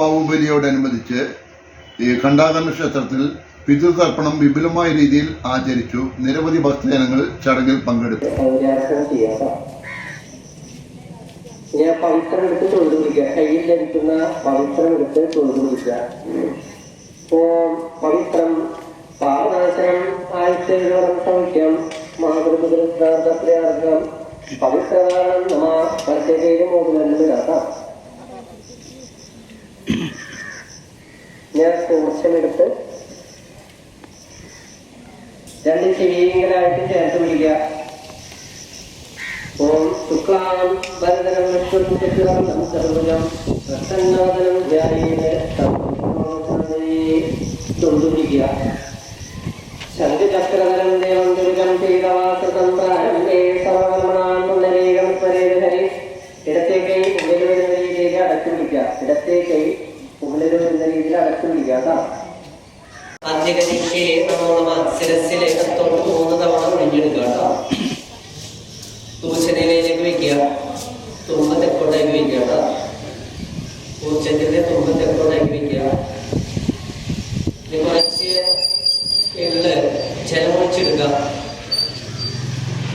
ബാഹുബലിയോടനുബന്ധിച്ച് ഈ കണ്ടാകർണ ക്ഷേത്രത്തിൽ പിതൃതർപ്പണം വിപുലമായ രീതിയിൽ ആചരിച്ചു. നിരവധി ഭക്തജനങ്ങൾ ചടങ്ങിൽ പങ്കെടുത്തു. ഞാൻ പവിത്രം എടുത്ത് തൊഴുതു കയ്യിൽ ലഭിക്കുന്ന പവിത്രം എടുത്ത് തൊഴുതു ഓം പവിത്രം പാപനാശനം ആയിട്ട് ശ്രമിക്കാം മാതൃപുത്രപ്രയാർഗം പവിത്രകാരണം നമ്മ ഞാൻ കോശമെടുത്ത് രണ്ട് ചെവിയെങ്കിലായിട്ട് ചേർത്ത് പിടിക്കുക. ഓം ശുക്ലാം ഭരതനം വിഷ്ണുചക്രം സർവജം പ്രസന്നവദനം ധ്യായേന തൊണ്ടുപിടിക്കുക ദേവം ദുരിതം ചെയ്തവാസതം പ്രാരംഭേ പിടിക്കുക ഇടത്തെ കൈ ഉള്ളിൽ വരുന്ന രീതിയിൽ അടച്ചു പിടിക്കുക കേട്ടോ അന്ത്യഗതിക്ക് നമോ നമ ശിരസിലേക്ക് തൊട്ട് മൂന്ന് തവണ ഒഴിഞ്ഞെടുക്കുക കേട്ടോ തൂശനിലയിലേക്ക് വെക്കുക തുമ്പ തെക്കോട്ടേക്ക് വെക്കുക കേട്ടോ ഊർച്ചത്തിന്റെ തുമ്പ തെക്കോട്ടേക്ക് വെക്കുക ഇനി കുറച്ച് എള്ള് ജലമൊഴിച്ചെടുക്കുക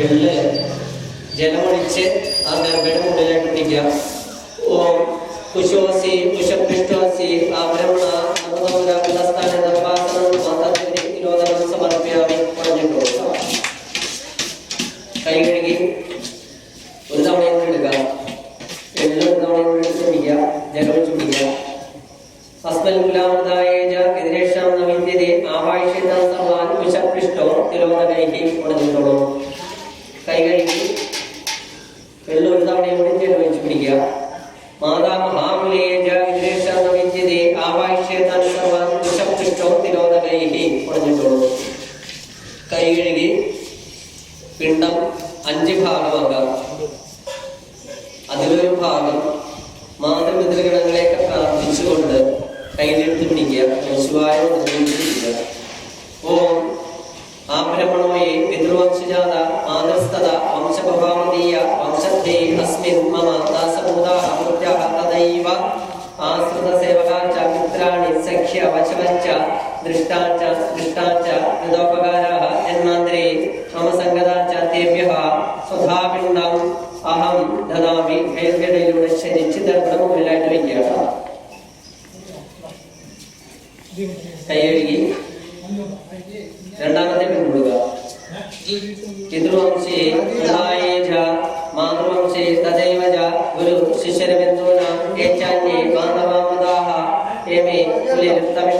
എള്ള് ജലമൊഴിച്ച് ആ ഗർഭയുടെ മുകളിലേക്ക് ഇട്ടിക്കുക ഓം കഴുകി ഒരു തവണ എടുക്കുക. എടുത്ത് പിടിക്കുക ജലം ഒഴിച്ച് പിടിക്കുക അസ്മൽമുലാമതായ എതിരേഷാം നവീന്യതേ ആവാഹിഷിത സർവാൻ കുശപൃഷ്ടോ തിരോധനൈഹി കൊടുത്തിട്ടുള്ളൂ കൈ കഴുകി വെള്ളം ഒരു തവണയും കൂടി ജലം ഒഴിച്ച് പിടിക്കുക മാതാ മഹാമുലേജ എതിരേഷാം നവീന്യതേ ആവാഹിഷിത സർവാൻ കുശപൃഷ്ടോ തിരോധനൈഹി കൊടുത്തിട്ടുള്ളൂ കൈ കഴുകി പിണ്ടം അഞ്ച് ഭാഗമാകാം അതിലൊരു ഭാഗം മാതൃപിതൃഗണങ്ങളെയൊക്കെ പ്രാർത്ഥിച്ചുകൊണ്ട് കയ്യിലെടുത്ത് പിടിക്കുക. ശിവായ പിടിക്കുക ഓം ആബ്രഹ്മണോയെ പിതൃവംശജാത മാതൃസ്ഥത വംശപഭാമതീയ വംശദ്ധേ അസ്മിൻ മമ ദാസഭൂതാഹ ആശ്രിത സേവകാച്ച മിത്രാണി സഖ്യ വശവഞ്ച ദൃഷ്ടാഞ്ച ദൃഷ്ടാഞ്ച കൃതോപകാരാः ജന്മാന്തരേ മമ സംഗതാച്ച തേഭ്യः സ്വധാപിണ്ഡം അഹം ദദാമി കൈർഗടയിലൂടെ ശരിച്ച് ദർഭണം മുകളിലായിട്ട് വയ്ക്കുക കേട്ടോ. കൈ കഴുകി രണ്ടാമത്തെ പിന്തുടരുക പിതൃവംശേ പിതായേജ മാതൃവംശേ തദൈവ ച ഗുരു ശിഷ്യരബിന്ദൂന ഏച്ചാന്യേ ബാന്ധവാമതാഹ ഏമേ കുലിരുത്തമിണ്ട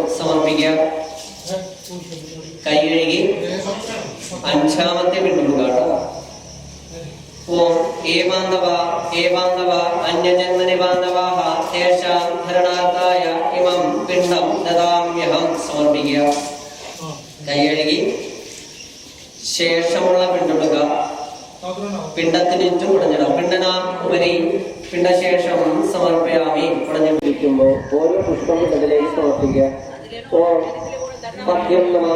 ഉപതിഷ്ഠതു സമർപ്പിക്കുക കൈ കഴുകി അഞ്ചാമത്തെ പിന്തുടരുക കേട്ടോ. ഓം ഏവാന്തവ ഏവാന്തവ അന്യജന്മനി ബാന്ധവാഹ തേഷാം ഭരണാർത്ഥായ ഇമം പിണ്ഡം ദദാമ്യഹം സമർപ്പിക്കുക. കൈയഴുകി ശേഷമുള്ള പിണ്ടുടുക പിണ്ടത്തിന് ചുറ്റും കുടഞ്ഞിടാം പിണ്ടനാം ഉപരി പിണ്ടശേഷം സമർപ്പയാമി. കുടഞ്ഞു ഓരോ പുഷ്പം അതിലേക്ക് സമർപ്പിക്കുക. ഓം അർഘ്യം നമ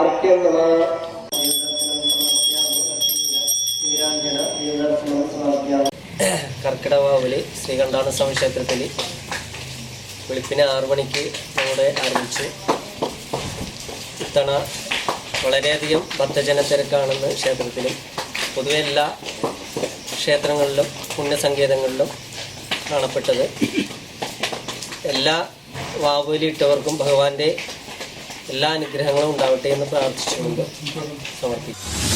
അർഘ്യം നമ കർക്കിടവാവിൽ ശ്രീകണ്ഠാന സ്വാമി ക്ഷേത്രത്തിൽ വെളുപ്പിന് ആറു മണിക്ക് നമ്മുടെ ആരംഭിച്ചു. ഇത്തവണ വളരെയധികം ഭക്തജന തിരക്കാണെന്ന് ക്ഷേത്രത്തിലും പൊതുവെ എല്ലാ ക്ഷേത്രങ്ങളിലും പുണ്യസങ്കേതങ്ങളിലും കാണപ്പെട്ടത്. എല്ലാ വാവുലിയിട്ടവർക്കും ഭഗവാന്റെ എല്ലാ അനുഗ്രഹങ്ങളും ഉണ്ടാവട്ടെ എന്ന് പ്രാർത്ഥിച്ചുകൊണ്ട് സമർപ്പിക്കും